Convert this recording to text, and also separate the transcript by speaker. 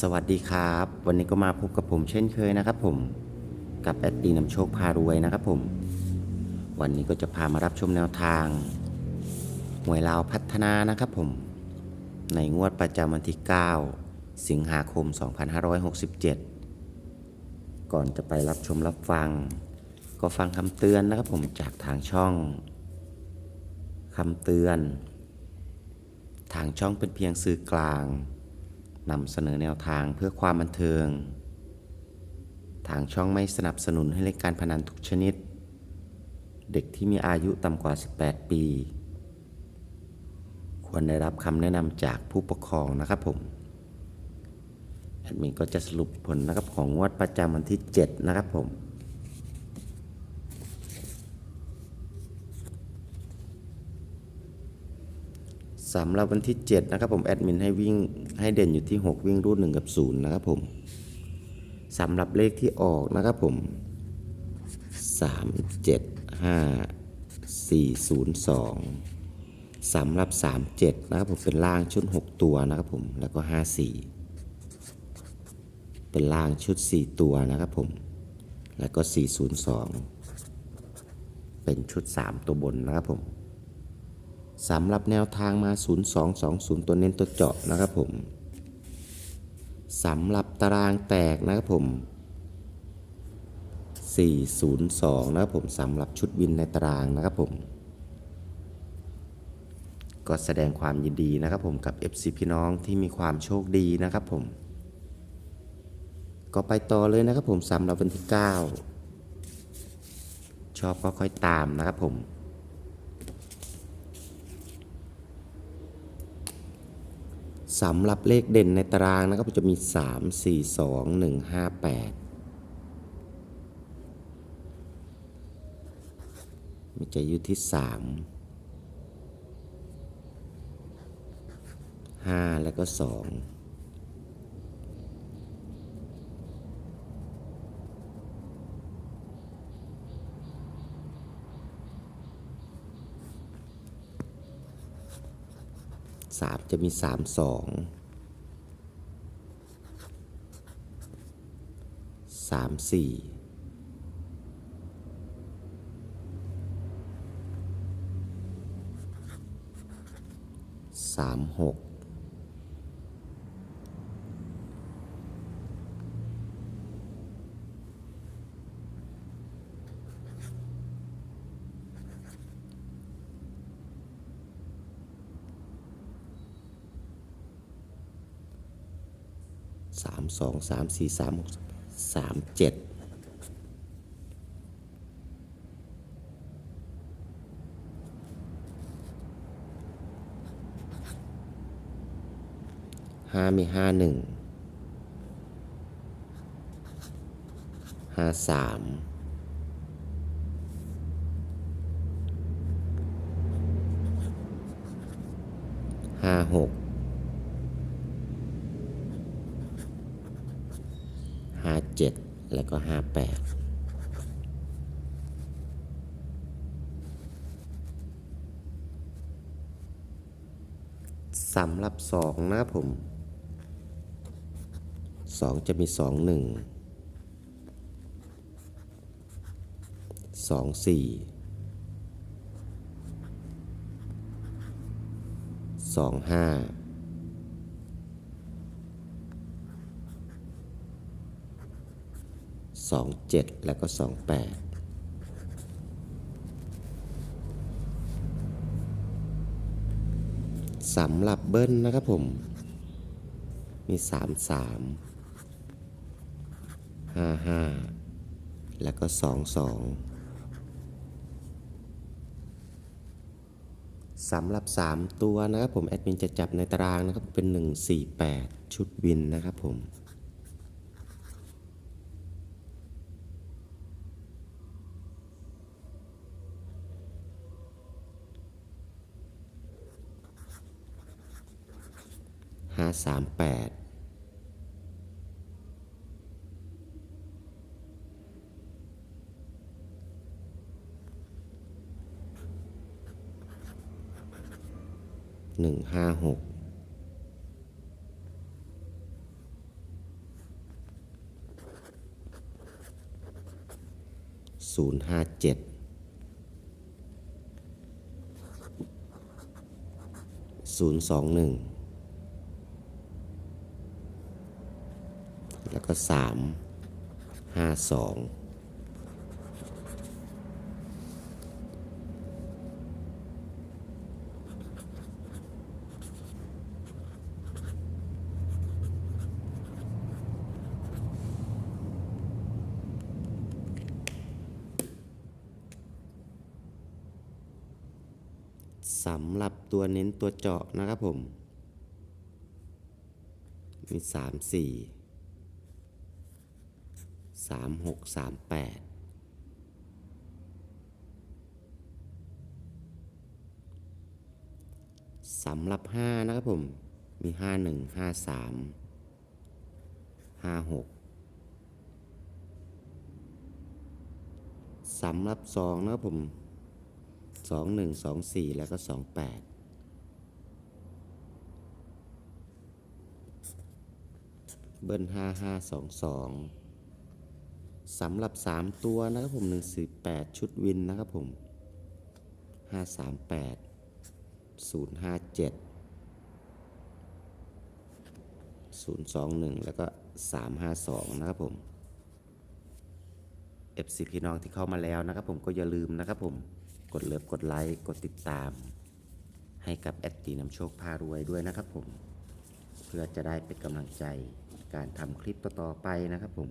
Speaker 1: สวัสดีครับ วันนี้ก็มาพบกับผมเช่นเคยนะครับผมกับแอดดีนำโชคพารวยนะครับผม วันนี้ก็จะพามารับชมแนวทางหวยลาวพัฒนานะครับผม ในงวดประจำวันที่ 9 สิงหาคม 2567 ก่อนจะไปรับชมรับฟัง ก็ฟังคำเตือนนะครับผมจากทางช่องคำเตือน ทางช่องเป็นเพียงสื่อกลาง นำเสนอแนวทางเพื่อความบันเทิง ทางช่องไม่สนับสนุนให้เล่นการพนันทุกชนิด เด็กที่มีอายุต่ำกว่า 18 ปี ควรได้รับคำแนะนำจากผู้ปกครองนะครับผม แอดมินก็จะสรุปผลนะครับของงวดประจำวันที่ 7 นะครับผม สำหรับวันที่ 7 นะครับผมแอดมินให้วิ่งให้เด่นอยู่ที่ 6 วิ่งรูด1กับ 0 นะครับผมสำหรับเลขที่ออกนะครับผม 3 7 5 4 0 2สำหรับ 37 นะครับผมเป็นล่างชุด 6 ตัวนะครับผมแล้วก็ 54 เป็นล่างชุด 4 ตัวนะครับผม แล้วก็ 402 เป็นชุด 3 ตัวบนนะครับผม สำหรับแนวทางมา 0220 ตัวเน้นตัวเจาะนะครับผมสำหรับตารางแตกนะครับผม 402 นะครับผมสำหรับชุดวินในตารางนะครับผม ก็แสดงความยินดีนะครับผมกับ FC พี่น้องที่มีความโชคดีนะครับผม ก็ไปต่อเลยนะครับผมสำหรับวันที่ 9 ชอบก็ค่อยตามนะครับผม สำหรับเลขเด่นในตารางนะครับจะมี 3 4 2 1 5 8 มันจะอยู่ที่ 3 5 แล้วก็ 2 สามจะมีสามสองสามสี่สามหก สามสองสามสี่สามหกสามเจ็ดห้ามีห้าหนึ่งห้าสามห้าหก ห้าเจ็ดแล้วก็ห้าแปดสำหรับสองนะผมสองจะมีสองหนึ่งสองสี่สองห้า สองเจ็ดแล้วก็สองแปดสำหรับเบิ้ลนะครับผม มีสามสามห้าห้าแล้วก็สองสองสำหรับ3ตัวนะครับผม แอดมินจะจับในตารางนะครับ เป็น148ชุดวินนะครับผม 2538หนึ่งห้าหกศูนย์ห้าเจ็ดศูนย์สองหนึ่ง ก็สามห้าสองสำหรับตัวเน้นตัวเจาะนะครับผม มีสามสี่ สามหกสามแปดสำหรับห้านะครับผม มีห้าหนึ่งห้าสามห้าหกสำหรับสองนะครับผมสองหนึ่งสองสี่แล้วก็สองแปดเบิ้ลห้าห้าสองสอง สำหรับสามตัวนะครับผมหนึ่งสี่แปดชุดวินนะครับผมห้าสามแปดศูนย์ห้าเจ็ดศูนย์สองหนึ่งแล้วก็สามห้าสองนะครับผม FC พี่น้องที่เข้ามาแล้วนะครับผมก็อย่าลืมนะครับผมกดเลิฟกดไลค์กดติดตาม ให้กับแอดตีนำโชคพารวยด้วยนะครับผม เพื่อจะได้เป็นกำลังใจการทำคลิปต่อๆไปนะครับผม